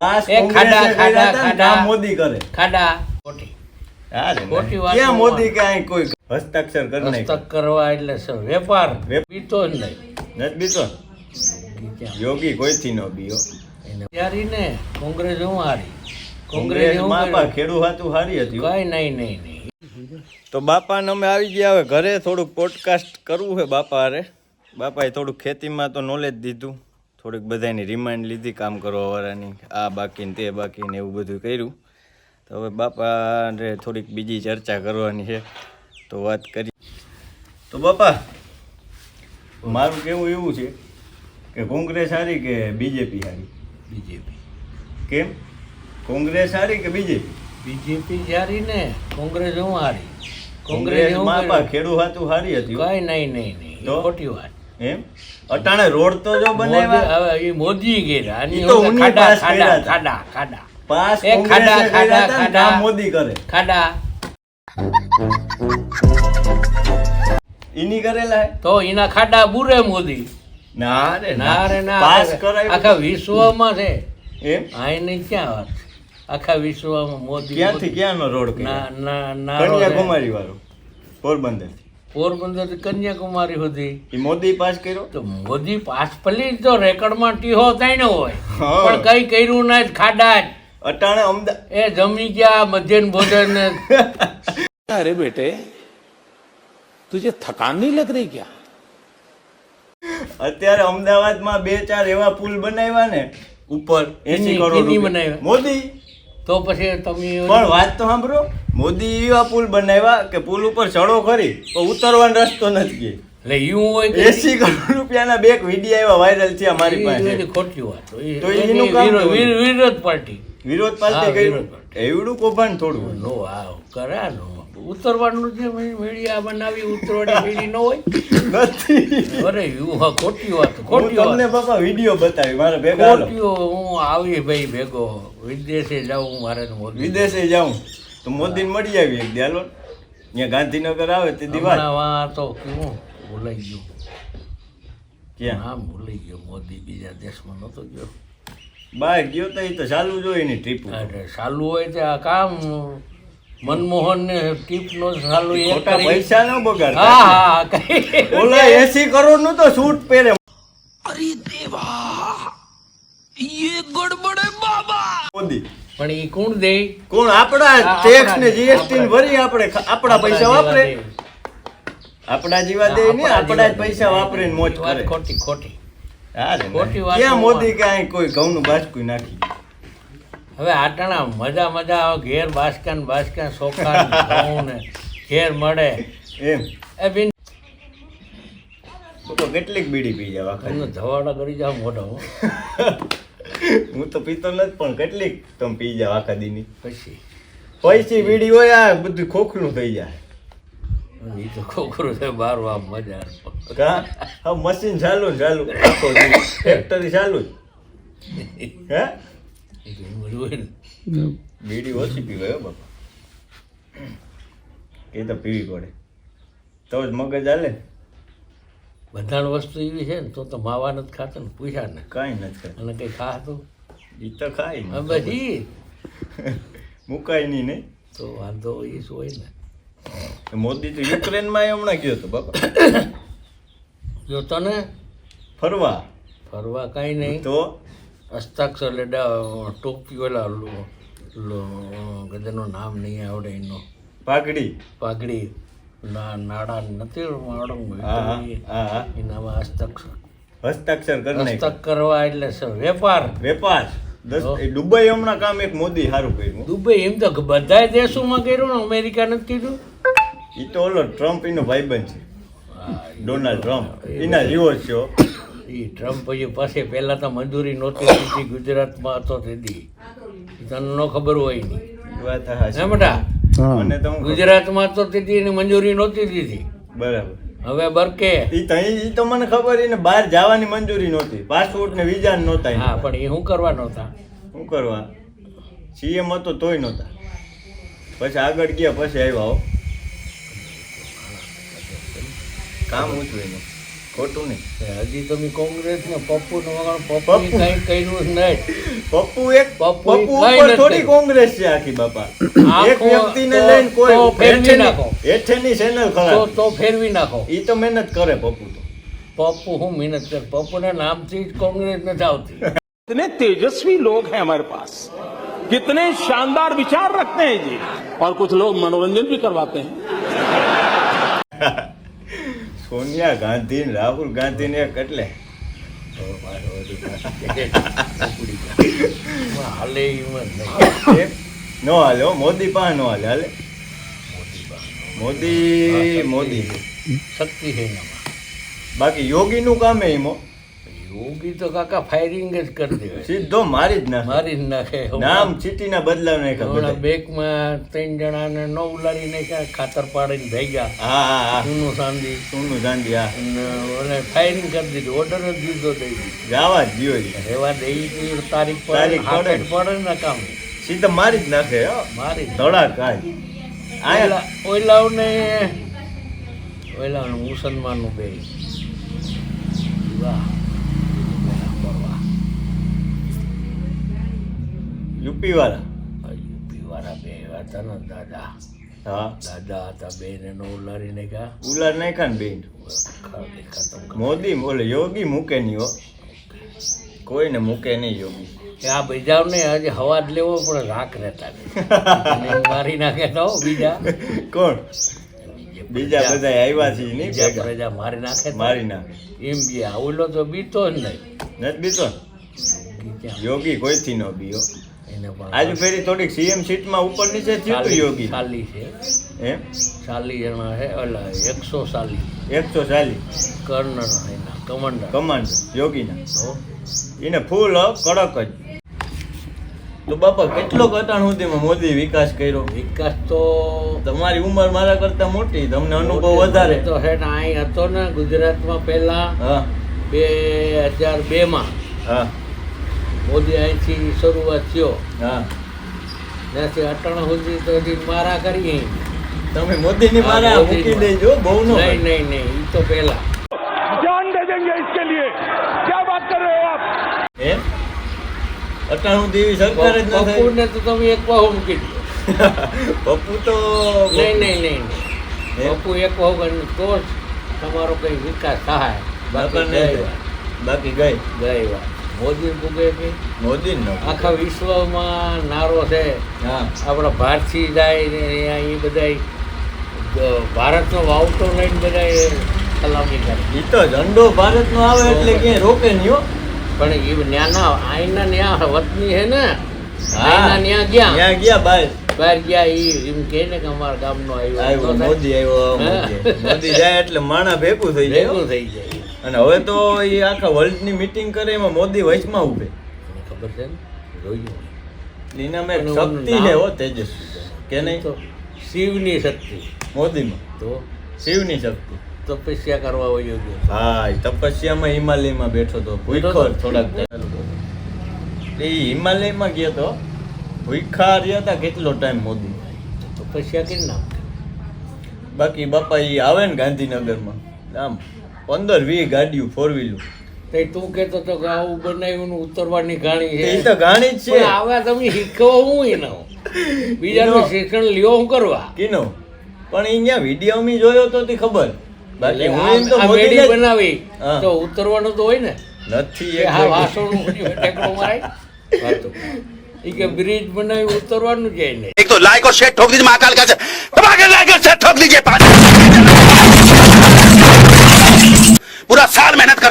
ખાડા, કોંગ્રેસે ખાડા, કર્યા ને, ખાડા. મોદી કરે. ખાડા. ખોટી. હા રે, ખોટી વાત ક્યાં મોદી કાંઈ કોઈ હસ્તાક્ષર કરી નાખ્યું. કરવા એટલે વેપાર? વેપ- જ નહીં. નથી બીતો? યોગી કોઈથી ન બીયો? એને કોંગ્રેસ હું હારી કોંગ્રેસ ખેડૂત ખેડૂ હાથું હારી હતી કઈ નહીં નહીં નહીં. તો બાપાને અમે આવી ગયા હવે ઘરે થોડુંક પોડકાસ્ટ કરવું છે બાપા હારે. બાપાએ થોડુંક ખેતીમાં તો નોલેજ દીધું. થોડીક બધાની રિમાઇન્ડ લીધી કામ કરવા વાળાની આ બાકીને તે બાકીને એવું બધું કર્યું. તો હવે બાપાને થોડીક બીજી ચર્ચા કરવાની છે. તો વાત કરી. તો બાપા મારું કેવું એવું છે કે કોંગ્રેસ હારી કે બીજેપી હારી? બીજેપી કેમ? કોંગ્રેસ હારી કે બીજેપી બીજેપી સારી ને કોંગ્રેસ હું હારી? કોંગ્રેસ ખેડૂત હાતું હારી હતી. કઈ નહીં નહીં નહીં. ખોટી વાત. એમ? અટાણે રોડ તો જો બનાવ્યા. એ મોદી આની તો ખાડા ખાડા ખાડા ખાડા. પાસ એ ખાડા, ખાડા, કર્યા ખાડા. મોદી કરે. ખાડા. ઇની કરેલા તો એના ખાડા બુરે મોદી. ના રે ના. રે ના પાસ આખા વિશ્વમાં છે. એમ? આઈ નહીં ક્યાં વાત? આખા વિશ્વમાં મોદી ક્યાંથી ક્યાંનો રોડ ના ના ના. કન્યાકુમારી વાળો પોરબંદર પોરબંદર કન્યાકુમારી સુધી. મોદી પાસ કર્યો? તો મોદી પાસ પલી તો રેકર્ડમાં ટીહો તાણ્યો હોય. પણ કઈ કર્યું ના ખાડા જ અટાણે અમદાવાદ એ જમી ગયા મધ્યન ભોજન અરે બેટે તુજે થકાન નહીં લગ રહી ક્યાં? અત્યારે અમદાવાદમાં બે ચાર એવા પુલ બનાવ્યા ને ઉપર એસી કરોડ મોદી! તો પછી તમે પણ વાત તો સાંભળો. મોદી એવા પુલ બનાવ્યા કે પુલ ઉપર ચડો ખરી પણ ઉતરવાનો રસ્તો નથી એટલે યું હોય એસી કરોડ રૂપિયાના બે વીડિયો એવા વાયરલ થયા મારી પાસે. ખોટી વાત. તો એનું કામ વિરોધ પાર્ટી. વિરોધ પાર્ટી કર્યું એવડું કૌભાંડ થોડું નો આ કરાનો. ઉતરવાનું જે મીડિયા બનાવી ઉતરવાની મીડી ન હોય. નથી. અરે યુ હા ખોટી વાત ખોટી વાત તમને બાપા વીડિયો બતાવી મારે ભેગા. ખોટીઓ હું આવી ભાઈ ભેગો. વિદેશે જાઉં મારે તો વિદેશે જાઉં. તો મોદીને મળી આવી એક દયાલો ત્યાં ગાંધીનગર આવે તે દિવાલ તો કેવું? ભૂલાઈ ગયો. ક્યાં? હા ભૂલાઈ ગયો. મોદી બીજા દેશમાં નતો ગયો. બહાર ગયો તો એ તો ચાલુ જોઈએ એની ટ્રીપ અરે ચાલુ હોય તો આ કામ. મનમોહન ને ટીપ નો ચાલુ એ પૈસા ન હા હા કઈ ઓલા એસી કરોડનું તો સૂટ પહેરે. અરે દેવા યે ગડબડે બાબા. મોદી. પણ એ કોણ દે? કોણ? આપણા ટેક્સ ને જીએસટી ને ભરી આપણે આપણા પૈસા વાપરે. આપણા જેવા દે ને આપણા જ પૈસા વાપરીને મોજ કરે. ખોટી ખોટી. હા ક્યાં મોદી કાંઈ કોઈ ઘઉંનું બાસકું નાખી હવે આટણા મજા મજા આવે ઘેર બાસકાન બાસકાન સોખા ઘઉં ને ઘેર મળે. એમ. એ બિન તો કેટલીક બીડી પી જાવ ધવાડા કરી જાવ મોઢા હો. તો પીતો નથી પણ કેટલીક તમે પી જાવ આખા દીની પછી? પૈસી બીડી હોય આ બધું ખોખલું થઈ જાય. એ તો ખોખરું છે બાર આમ મજા કા? હા મશીન ચાલુ ને ચાલુ. આખો ફેક્ટરી ચાલુ હે. બીડી ઓછી પીવાય બાપા. એ તો પીવી પડે. તો જ મગજ હાલે બધાની વસ્તુ એવી છે ને તો તો માવા નથી ખાતો ને પૂછ્યા ને. કાંઈ નથી ખાતું. અને કઈ ખાતું? એ તો ખાય. બસ મુકાય નહીં નહીં તો વાંધો એ શું હોય ને. મોદી તો યુક્રેનમાં હમણાં ગયો હતો બાપા. જો તને? ફરવા. ફરવા કાંઈ નહીં. તો? હસ્તાક્ષર લેડા ટોપી ઓલા લો લો નામ નહીં આવડે એનો. પાઘડી. પાઘડી. ના નાડા નથી. એનામાં હસ્તાક્ષર. હસ્તાક્ષર કરી કરવા એટલે વેપાર. વેપાર. દુબઈ હમણાં કામ એક મોદી સારું કર્યું. દુબઈ એમ તો બધા દેશોમાં કર્યું ને અમેરિકા નથી કીધું એ તો ઓલો ટ્રમ્પ એનો ભાઈબંધ છે. Donald Trump. એના જેવો જ એ ટ્રમ્પ પછી પાસે પહેલાં તો મંજૂરી નહોતી દીધી ગુજરાતમાં હતો તેથી. તને ન ખબર હોય નહીં વાત હે બેટા? મને તો હું ગુજરાતમાં તો તેથી એની મંજૂરી નહોતી દીધી. બરાબર. હવે બરકે. ઈ તો ઈ તો મને ખબર એને બહાર જવાની મંજૂરી નહોતી. પાસપોર્ટ ને વિઝા નહોતા હા પણ એ શું કરવા નહોતા? શું કરવા? સીએમ હતો તોય નહોતા. પછી આગળ ગયા પછી આવ્યા હો. કામ ઊંચું એનું ખોટું નહીં એ હજી તમે કોંગ્રેસ ને પપ્પુ નો વગર પપ્પુ પપ્પુ. કઈ કર્યું જ નહીં પપ્પુ એક પપ્પુ પપ્પુ કાંઈ ઉપર નથી થોડી કર્યું. કોંગ્રેસ છે આખી બાપા આખો એક વ્યક્તિને તો- લઈને કોઈ તો ફેરવી હેઠેની- નાખો. હેઠેની ચેનલ તો ખરાબ તો ફેરવી નાખો ઈ તો મહેનત કરે પપ્પુ તો પપ્પુ હું મહેનત કર પપ્પુના નામથી જ કોંગ્રેસ નથી આવતી कितने तेजस्वी लोग हैं हमारे पास कितने शानदार विचार रखते हैं जी और कुछ लोग मनोरंजन भी करवाते हैं સોનિયા ગાંધી ને રાહુલ ગાંધી ને એટલે. હાલે નો હાલે મોદી પા નો હાલે હાલે. મોદી મોદી. શક્તિ છે બાકી યોગી નું કામ એમાં. યોગી તો કાકા ફાયરિંગ જ કરી દે સીધો મારી જ નાખે. મારી જ નાખે નામ ચીટીના બદલાવ નાખ્યા હમણાં બેકમાં ત્રણ જણાને ન ઉલાડી નાખ્યા ખાતર પાડીને થઈ ગયા હા હા હા. જૂનું સાંધી. સોનું ચાંદી હા. અને ફાયરિંગ કરી દીધું. ઓર્ડર જ દીધો દઈ દીધો. જાવા જ જી. રેવા દઈ તારીખ તારીખ પડે. ને કામ. સીધા મારી જ નાખે હો. મારી ધડા કાય આય આયા. ઓઈલા- ઓઈલાઓને ઓઈલાઓને મુસલમાનનું બે. વાહ વાહ. યુપી વાળા આ યુપી વાળા બે હતા ને દાદા. હા. દાદા હતા બેન એનો નો ઉલાડીને ગયા ઉલાર નાખ્યા ને બેન? મોદી બોલે યોગી મૂકે નહીં હો કોઈને મૂકે નહીં યોગી. આ આ બીજાને આજે હવા જ લેવો પણ રાખ રહેતા નહીં. મારી નાખે તો બીજા. કોણ? બીજા બધા આવ્યા છે નહીં બીજા. પ્રજા મારી નાખે મારી નાખે. એમ બી આવું તો બીતો જ નહીં. નથી બીતો? યોગી કોઈથી ન બીયો? એને પણ આજુ ફેરી થોડીક સીએમ સીટમાં ઉપર નીચે થયું હતું યોગી. ચાલી છે. એમ? ચાલી જણા છે અલા એકસો ચાલી. એકસો ચાલીસ કર્ણ એના કમાન્ડર. કમાન્ડ યોગીના. એને ફૂલ કડક જ. તો બાપા કેટલો ઘટાણ સુધીમાં મોદી વિકાસ કર્યો? વિકાસ તો તમારી ઉંમર મારા કરતા મોટી તમને અનુભવ વધારે. તો ને અહીં હતો ને ગુજરાતમાં પહેલા બે હજાર બે માં હા. મોદી અહીંથી શરૂઆત થયો હા ત્યાંથી અટાણા સુધી તો હજી મારા કરી અહીં. તમે મોદીની હા, મારા મોદીની મૂકી મારા. દેજો બહુ નો નહીં નહીં નહીં એ તો પહેલા जान दे देंगे इसके लिए क्या बात कर रहे हो आप એમ અટાણું દેવી સરકાર જ ના થાય પપ્પુને તો તમે એક વાહુ મૂકી દો પપ્પુ તો નહીં નહીં નહીં એમ? નહીં. પપ્પુ એક વાહુ કરીને તો જ તમારો કઈ વિકાસ થાય બાકી બાકી નહીં ગઈ થાય. વાત. બાકી ગઈ ગઈ વાત મોદી પૂગે કે મોદી આખા વિશ્વમાં નારો છે. હા. આપણા ભારતથી જાય ને અહીંયા એ બધા ભારતનો વાવટો લઈને બધા સલામી કરે. એ તો ઝંડો ભારતનો આવે એટલે ક્યાંય રોકે નહીં હો. પણ એ ન્યાના આઈના ન્યા વતની છે ને. હા. આઈના ન્યા ગયા. ત્યાં ગયા બાય બહાર ગયા એ એમ કહે ને કે અમારા ગામનો આવ્યો. આવ્યો મોદી આવ્યો મોદી. જાય એટલે માણા ભેગું થઈ જાય ભેગું થઈ જાય. અને હવે તો એ આખા વર્લ્ડની મીટિંગ કરે એમાં મોદી વચમાં ઉભે ખબર છે ને એના મેં શક્તિ છે હો તેજસ્વી. કે નહીં? તો શિવની શક્તિ. મોદીમાં. તો? શિવની શક્તિ. તપસ્યા કરવા હોય યોગ્ય હા તપસ્યામાં હિમાલયમાં બેઠો તો ભૂખો થોડાક એ હિમાલયમાં ગયો તો ભૂખા રહ્યા હતા કેટલો ટાઈમ મોદી તપસ્યા કેમ ના બાકી બાપા એ આવે ને ગાંધીનગરમાં. આમ. પંદર વી ગાડીયું ફોર વ્હીલર તે તું કેતો તો કે આવું બનાવ્યું ઉતરવાની ગાણી એ તો ગાણી જ છે. આવા તમે શીખવો હું એનો? બીજાનું શિક્ષણ લ્યો હું કરવા? કેનો? પણ અહીંયા વીડિયો અમે જોયો તો તે ખબર. બાકી હું એમ તો મોટી બનાવી. તો ઉતરવાનું તો હોય ને? નથી એ હા વાસણનું ટેકડો મારાય. વાતો. બ્રિજ બનાવી ઉતરવાનું જાય ને એક તો ઠોક દીજે મહાકાલ કા ઠોક દીજે પાછળ पूरा साल मेहनत कर